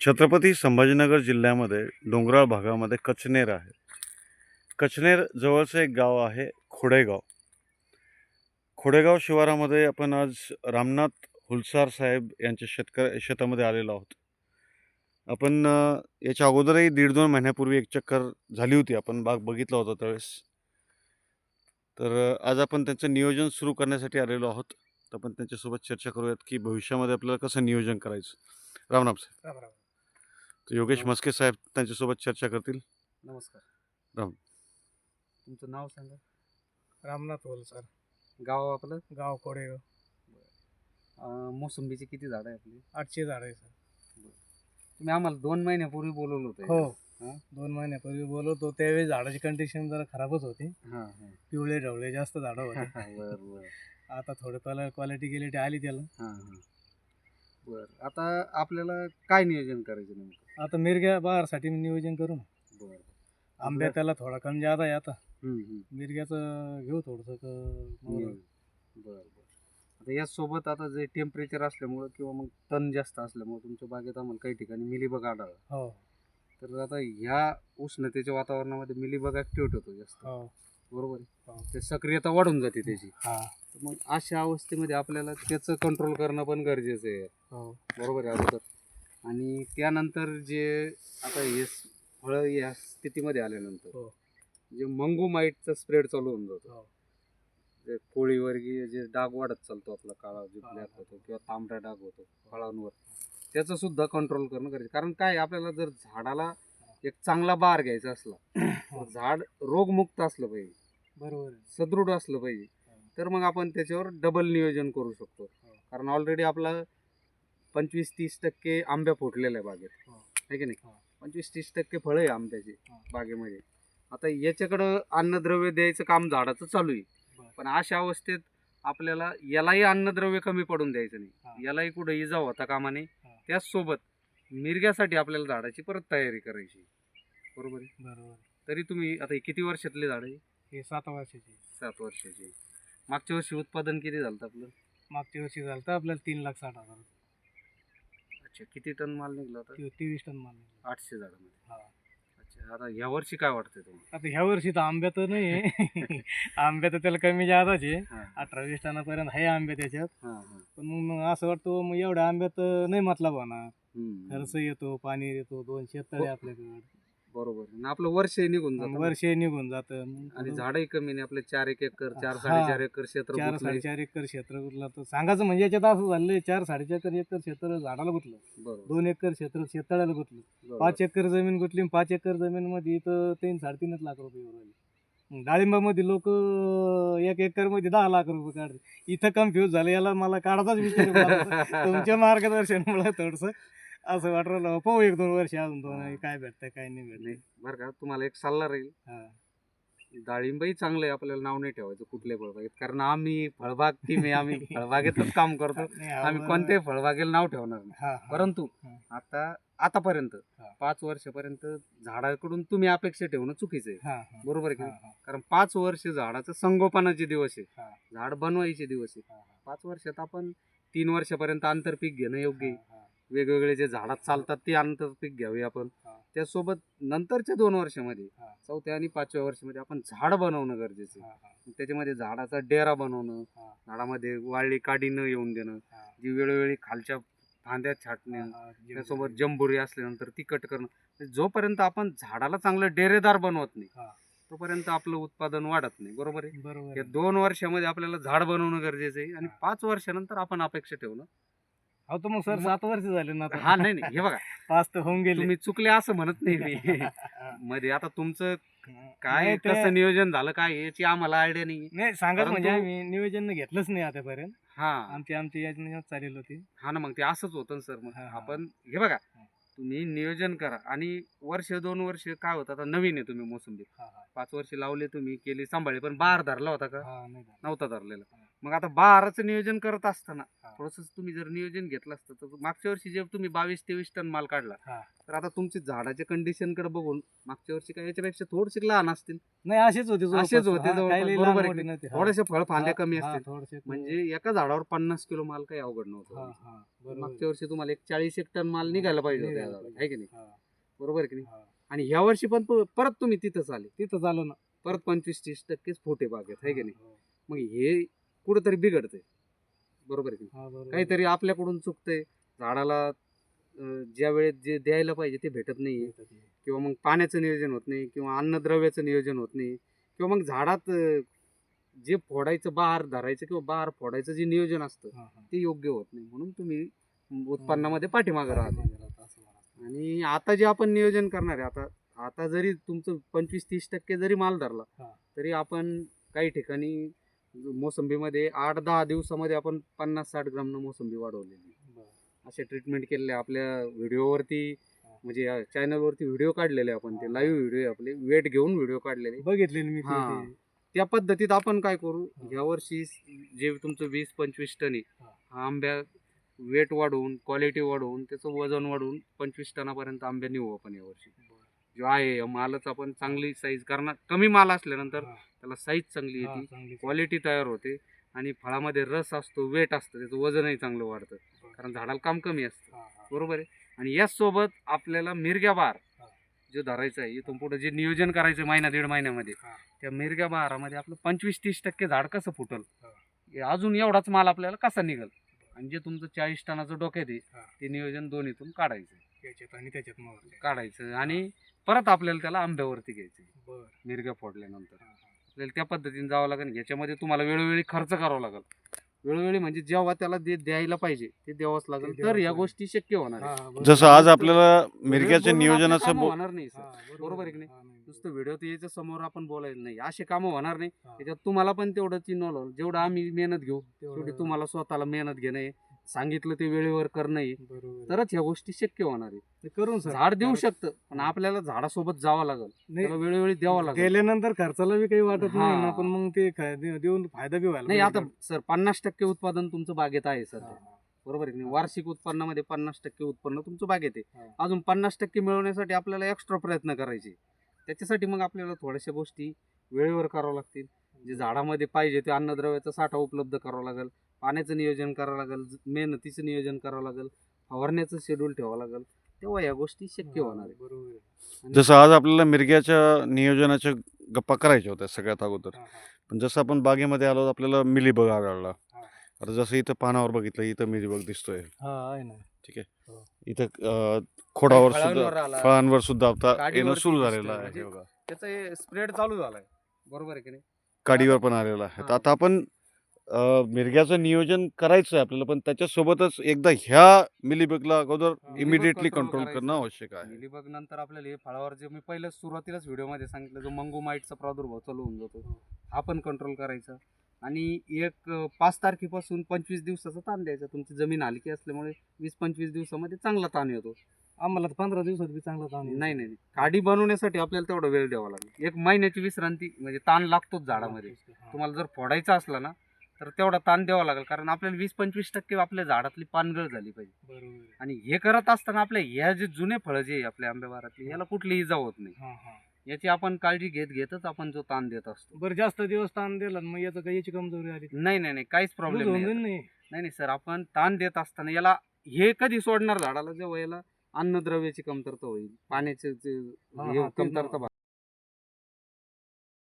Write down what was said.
छत्रपती संभाजीनगर जिल्ह्यामध्ये डोंगराळ भागामध्ये कचनेर आहे. कचनेर जवळचं एक गाव आहे खोडेगाव. खोडेगाव शिवारामध्ये आपण आज रामनाथ हुलसार साहेब यांच्या शेतक शेतामध्ये आलेलो आहोत. आपण याच्या अगोदरही दीड दोन महिन्यापूर्वी एक चक्कर झाली होती. आपण बाग बघितला होता त्यावेळेस. तर आज आपण त्यांचं नियोजन सुरू करण्यासाठी आलेलो आहोत. तर आपण त्यांच्यासोबत चर्चा करूयात की भविष्यामध्ये आपल्याला कसं नियोजन करायचं. रामनाथ साहेब. राम राम. तर योगेश. मस्के साहेब त्यांच्यासोबत चर्चा करतील. नमस्कार. राम. तुमचं नाव सांगा. रामनाथ होल सर. गाव आपलं? गाव कोडेगाव अं, मोसंबीची किती झाडं आहे आपली? आठशे झाड आहे सर. तुम्ही आम्हाला दोन महिन्यापूर्वी बोलवलं होतं हो. हा? दोन महिन्यापूर्वी बोलवतो त्यावेळी झाडाची कंडिशन जरा खराबच होती. हां हां. पिवळे ढवळे जास्त झाडं होते. बरं बरं. आता थोडं त्याला क्वालिटी गिलिटी आली त्याला. हां हां. बरं. आता आपल्याला काय नियोजन करायचं नेमकं? आता मिरग्या बहारसाठी मी नियोजन करू ना. बरं. आंब्या त्याला थोडा कमी जादा आहे आता. हम्म, हम्म. मिरग्याचं घेऊ थोडंसं क- बरं बरं. आता यासोबत आता जे टेम्परेचर असल्यामुळं किंवा मग तण जास्त असल्यामुळं तुमच्या बागेत आम्हाला काही ठिकाणी मिलीबग आढळलं. हो. तर आता ह्या उष्णतेच्या वातावरणामध्ये मिलीबग ॲक्टिव्हेट होतो जास्त. हो. बरोबर आहे. हो. ते सक्रियता वाढून जाते त्याची. हा. तर मग अशा अवस्थेमध्ये आपल्याला त्याचं कंट्रोल करणं पण गरजेचं आहे. हो. बरोबर आहे अगोदर. आणि त्यानंतर जे आता हे स- फळं या स्थितीमध्ये आल्यानंतर हो. जे मंगू माईटचा स्प्रेड चालू होऊन जातो. हो. जे कोळीवर्गीय जे डाग वाढत चालतो आपला काळा जे हा, ब्लॅक हा. होतो किंवा तांबडा डाग होतो फळांवर त्याचं सुद्धा कंट्रोल करणं गरजेचं कारण काय आपल्याला जर झाडाला एक चांगला बार घ्यायचा असला तर झाड रोगमुक्त असलं पाहिजे. बरोबर सदृढ असलं पाहिजे तर मग आपण त्याच्यावर डबल नियोजन करू शकतो कारण ऑलरेडी आपला पंचवीस तीस टक्के आंब्या फुटलेल्या आहे बागेत. आहे की नाही. पंचवीस तीस टक्के फळं आहे आंब्याची. बागेमध्ये आता याच्याकडं अन्नद्रव्य द्यायचं काम झाडाचं चालू आहे. पण अशा अवस्थेत आपल्याला यालाही अन्नद्रव्य कमी पडून द्यायचं. नाही यालाही कुठं इजा होता कामा नये हा. त्याचसोबत मिरग्यासाठी आपल्याला झाडाची परत तयारी करायची बरोबर आहे बरोबर. तरी तुम्ही आता किती वर्षातले झाड आहे हे सात वर्षाची सात वर्षाचे मागच्या वर्षी उत्पादन किती झालं होतं आपलं? मागच्या वर्षी झालं तर आपल्याला तीन लाख साठ हजार अच्छा किती टन माल निघला होता? ते- तेवीस टन माल निघाला. आठशे झाडामध्ये. हा. अच्छा आता या वर्षी काय वाटतंय तुम्हाला? आता ह्या वर्षी तर आंब्या तर नाही आहे. आंब्या तर त्याला कमी जादाच आहे. हां. अठरा वीस टनापर्यंत आहे आंबे त्याच्यात. हां हां. पण मग असं वाटतं मग एवढ्या आंब्यात नाही होणार. हम्म. खर्च येतो पाणी येतो दोन शेततळे. आपल्याकडे. बरोबर. आणि आपलं वर्ष निघून जातं वर्ष निघून जातं. आणि झाडही कमी नाही आपले चार एक एकर चार. साडेचार एकर क्षेत्र चार गुंतलंय. साडेचार एकर क्षेत्र गुतलं. तर सांगायचं म्हणजे याच्यात असं झालं चार साडेचार एकर क्षेत्र झाडाला गुतलं. बरोबर. दोन एकर क्षेत्र शेततळ्याला गुतलं. बरोबर. पाच एकर जमीन गुतली आणि पाच एकर जमीन मध्ये इथं तीन साडेतीनच लाख रुपये उरले मग डाळिंबामध्ये लोक एक एकरमध्ये दहा लाख रुपये काढते इथं कन्फ्यूज झालं याला मला काढाचाच विचार. तुमच्या मार्गदर्शनामुळे थोडस. असं वाटलं पाहू एक दोन वर्ष अजून दोन काय भेटतंय काय नाही नाही भेटत बरं का तुम्हाला एक सल्ला राहील हा डाळिंबही चांगलं आहे आपल्याला नाव नाही ठेवायचं कुठल्या फळबागेत कारण आम्ही फळबाग टीम आहे आम्ही फळबागेतच काम करतो नाही, आम्ही. कोणत्याही फळबागेला नाव ठेवणार नाही हा, हा. परंतु हा. आता आतापर्यंत हा. पाच वर्षापर्यंत झाडाकडून तुम्ही अपेक्षा ठेवणं चुकीचं आहे हा, हा. बरोबर आहे की हा, नाही? हा. कारण पाच वर्ष झाडाचं संगोपनाचे दिवस आहे हा. झाड बनवायचे दिवस आहे हा. पाच वर्षात आपण तीन वर्षापर्यंत आंतरपीक घेणं योग्य आहे हा, वेगवेगळे जे झाडात चालतात ते आंतरपीक घ्यावे आपण. त्यासोबत नंतरच्या दोन वर्षामध्ये. चौथ्या आणि पाचव्या वर्षामध्ये आपण झाड बनवणं गरजेचं आहे त्याच्यामध्ये झाडाचा डेरा बनवणं. झाडामध्ये वाळली काडी न येऊन देणं. जी वेळोवेळी खालच्या फांद्या छाटणे. त्यासोबत जंबुरी असल्यानंतर ती कट करणं जोपर्यंत आपण झाडाला चांगलं डेरेदार बनवत नाही. तोपर्यंत आपलं उत्पादन वाढत नाही बरोबर आहे बरोबर या. दोन वर्षामध्ये आपल्याला झाड बनवणं गरजेचं आहे आणि. पाच वर्षानंतर आपण अपेक्षा ठेवणं हो तर मग सर सात वर्ष झाले ना आता. हा नाही नाही हे बघा. पाच तर होऊन गेले. तुम्ही चुकले असं म्हणत नाही मी. मध्ये आता तुमचं काय नाही, ते- कसं नियोजन झालं काय याची आम्हाला आयडिया नाही नाही सांगत म्हणजे परंतु- आम्ही नियोजन घेतलंच नाही आतापर्यंत. हा. आमची आमची योजना चालेल होती. हा ना मग ते असंच होतं ना सर. मग हा, हा. आपण हे बघा. तुम्ही नियोजन करा. आणि वर्ष दोन वर्ष काय होतं? आता नवीन आहे तुम्ही मोसंबी. हा, हा. पाच वर्ष लावले तुम्ही केली सांभाळली पण बाहेर धरला होता का? हा, नाही झालं. नव्हता धरलेला. मग आता बहाराचं नियोजन करत असताना. थोडस तुम्ही जर नियोजन घेतलं असतं तर मागच्या वर्षी जे तुम्ही बावीस तेवीस टन माल काढला हा. तर आता तुमची झाडाच्या कंडिशनकडे बघून मागच्या वर्षी काय याच्यापेक्षा थोडीशी लहान असतील नाही असेच होते जवळपास. असेच होते हा, जवळपास, काही लई बरोबर आहे नव्हते. हा. फळ फांद्या कमी हा, असतील थोडेसे कमी. म्हणजे एका झाडावर पन्नास किलो माल काही अवघड हा, नव्हतं हा, बरोबर. मागच्या वर्षी तुम्हाला एक चाळीस एक टन माल निघायला पाहिजे होता या निघायला झाडाला, है की नाही हा, बरोबर आहे की नाही हा. आणि ह्या वर्षी पण प- परत तुम्ही तिथंच आले तिथं झालं ना परत पंचवीस तीस टक्केच फोटे बागेत आहे की नाही हो, मग हे कुठंतरी बिघडतंय बरोबर आहे की नाही? हा, बरोबर. काहीतरी आपल्याकडून चुकतंय झाडाला अं, ज्या वेळेत जे द्यायला पाहिजे ते भेटत नाही किंवा मग पाण्याचं नियोजन होत नाही किंवा अन्नद्रव्याचं नियोजन होत नाही किंवा मग झाडात अं, जे फोडायचं बहार धरायचं किंवा बहार फोडायचं जे नियोजन असतं हा, हा. ते योग्य होत नाही म्हणून तुम्ही उत्पन्नामध्ये पाठीमागे राहता असं. आणि आता जे आपण नियोजन करणार आहे आता आता जरी तुमचं पंचवीस तीस टक्के जरी माल धरला हा. तरी आपण काही ठिकाणी मोसंबीमध्ये आठ दहा दिवसामध्ये आपण पन्नास साठ ग्रामनं मोसंबी वाढवलेली. असे ट्रीटमेंट केलेले. आपल्या व्हिडिओवरती. म्हणजे चॅनलवरती व्हिडिओ काढलेले आपण ते लाईव्ह व्हिडिओ आपले वेट घेऊन व्हिडिओ काढलेले बघितले मी. त्या पद्धतीत आपण काय करू. या वर्षी जे तुमचं वीस पंचवीस टन आहे हा. हा आंब्या वेट वाढवून क्वालिटी वाढवून त्याचं वजन वाढवून पंचवीस टनापर्यंत आंब्या नेऊ आपण यावर्षी जो आहे मालच आपण चांगली साईज करणार. कमी माल असल्यानंतर त्याला साईज चांगली येते. क्वालिटी तयार होते. आणि फळामध्ये रस असतो वेट असतं त्याचं वजनही चांगलं वाढतं. कारण झाडाला काम कमी असतं. बरोबर आहे? आणि याचसोबत आपल्याला मिरग्या बहार हा. जो धरायचा आहे इथून पुढे जे नियोजन करायचं महिना दीड महिन्यामध्ये. त्या मिरग्या बहारामध्ये आपलं पंचवीस तीस टक्के झाड कसं फुटल? अजून एवढाच माल आपल्याला कसा निघल? आणि जे तुमचं चाळीस टनाचं डोक्यात आहे. ते नियोजन दोन्हीतून काढायचं. याच्यात आणि त्याच्यात. काढायचं. आणि परत आपल्याला त्याला आंब्यावरती घ्यायचं बरं. मिरग्या फोडल्यानंतर. आपल्याला त्या पद्धतीने जावं लागेल याच्यामध्ये तुम्हाला वेळोवेळी खर्च करावा लागेल वेळोवेळी म्हणजे जेव्हा त्याला जे द्यायला पाहिजे ते द्यावंच लागेल तर या. गोष्टी शक्य होणार आहे. हा, बरोबर. जसं आज आपल्याला मिरग्याच्या बोलून आपली नियोजनाचं कामं बो- होणार नाही हा, सर बरोबर आहे की नाही? हा. नुसतं व्हिडिओ यायचं समोर आपण बोलायचं नाही असे कामं होणार नाही हा. त्याच्यात तुम्हाला पण तेवढंच इन्व्हॉल्व जेवढं आम्ही मेहनत घेऊ तेवढं- तेवढी तुम्हाला स्वतःला मेहनत घेणं आहे सांगितलं ते वेळेवर करणं बरोबर. तरच ह्या गोष्टी शक्य होणार आहे ते करून सर. झाड देऊ शकतं पण आपल्याला झाडासोबत जावं लागेल नाही, त्याला वेळोवेळी द्यावं लागेल गेल्यानंतर खर्चाला बी काही वाटत नाही हा. पण मग ते दे- देऊन फायदा बी व्हायला नाही आता पाहिजे. सर पन्नास टक्के उत्पादन तुमचं बागेत आहे सर हा. बरोबर आहे की नाही वार्षिक उत्पन्नामध्ये पन्नास टक्के उत्पन्न तुमचं बागेत आहे हा. अजून पन्नास टक्के मिळवण्यासाठी आपल्याला एक्स्ट्रा प्रयत्न करायचे त्याच्यासाठी मग आपल्याला थोड्याशा गोष्टी वेळेवर करावं लागतील जे झाडामध्ये पाहिजे ते अन्नद्रव्याचा साठा उपलब्ध करावा लागेल पाण्याचं नियोजन करावं लागेल मेहनतीचं नियोजन करावं लागेल फवारण्याचं शेड्यूल ठेवावं लागेल तेव्हा या गोष्टी शक्य होणार आहे बरोबर आहे. आणि- जसं आज आपल्याला मिरग्याच्या नियोजनाच्या गप्पा करायच्या होत्या सगळ्यात अगोदर हा, हा. पण जसं आपण बागेमध्ये आलो आपल्याला मिलीबग आढळला हा. आता जसं इथं पानावर बघितलं इथं मिलीबग दिसतोय हा आहे ना इथं खोडावर सुद्धा फळांवर सुद्धा आता येणं सुरू. झालेलं आहे म्हणजे हे बघा. त्याचा स्प्रेड चालू झालाय बरोबर आहे की नाही काडीवर पण आलेला आहे तर हा. आता आपण मिरग्याचं नियोजन करायचं आहे आपल्याला पण त्याच्यासोबतच एकदा ह्या मिलीबगला अगोदर हा. Immediately control. करणं आवश्यक आहे मिलीबग नंतर आपल्याला हे फळावर जे मी पहिलं सुरुवातीलाच व्हिडिओमध्ये सांगितलं जो मंगोमाईटचा प्रादुर्भाव चालू होऊन जातो हा पण कंट्रोल करायचा आणि एक पाच तारखेपासून पंचवीस दिवसाचा ताण द्यायचा तुमची जमीन हलकी असल्यामुळे वीस पंचवीस दिवसामध्ये चांगला ताण येतो आम्हाला तर पंधरा दिवसात बी चांगला ताण. नाही नाही नाही. काडी बनवण्यासाठी आपल्याला तेवढा वेळ द्यावा लागेल एक महिन्याची विश्रांती म्हणजे ताण लागतोच झाडामध्ये हा. तुम्हाला जर फोडायचा असला ना तर तेवढा ताण द्यावा लागेल. कारण आपल्याला वीस पंचवीस टक्के आपल्या झाडातली पानगळ झाली पाहिजे. बरोबर. आणि हे करत असताना आपल्या ह्या जे जुने फळं जे आहे आपल्या आंब्याबारातली याला कुठली इजा होत नाही. हा, हा. याची आपण काळजी घेत घेतच आपण जो ताण देत असतो. बरं जास्त दिवस ताण दिला ना मग याचं काही याची कमजोरी आली? नाही नाही नाही काहीच प्रॉब्लेम होऊन नाही. जाईल नाही नाही नाही सर आपण ताण देत असताना याला हे कधी सोडणार झाडाला? जेव्हा याला अन्नद्रव्याची कमतरता होईल पाण्याचे जे हा, हे हा, तेच ना. कमतरता